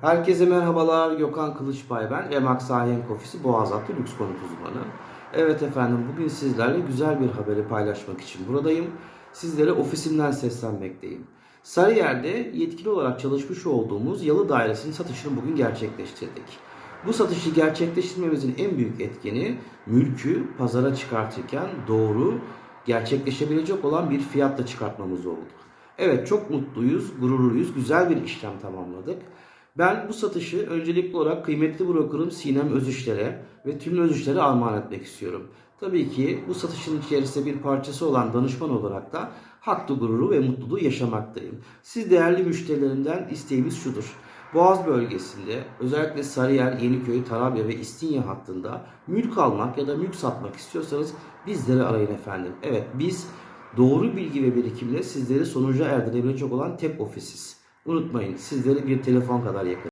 Herkese merhabalar. Gökhan Kılıçbay ben. Emlak Sahiyenk Ofisi Boğazatlı Lüks Konut Uzmanı. Evet efendim bugün sizlerle güzel bir haberi paylaşmak için buradayım. Sizlere ofisimden seslenmekteyim. Sarıyer'de yetkili olarak çalışmış olduğumuz Yalı Dairesi'nin satışını bugün gerçekleştirdik. Bu satışı gerçekleştirmemizin en büyük etkeni mülkü pazara çıkartırken doğru gerçekleşebilecek olan bir fiyatla çıkartmamız oldu. Evet çok mutluyuz, gururluyuz, güzel bir işlem tamamladık. Ben bu satışı öncelikli olarak kıymetli brokerim Sinem Özüşler'e ve tüm Özüşler'e armağan etmek istiyorum. Tabii ki bu satışın içerisinde bir parçası olan danışman olarak da haklı gururu ve mutluluğu yaşamaktayım. Siz değerli müşterilerimden isteğimiz şudur. Boğaz bölgesinde özellikle Sarıyer, Yeniköy, Tarabya ve İstinye hattında mülk almak ya da mülk satmak istiyorsanız bizleri arayın efendim. Evet biz doğru bilgi ve birikimle sizleri sonuca erdirebilecek olan tek ofisiz. Unutmayın sizleri bir telefon kadar yakın.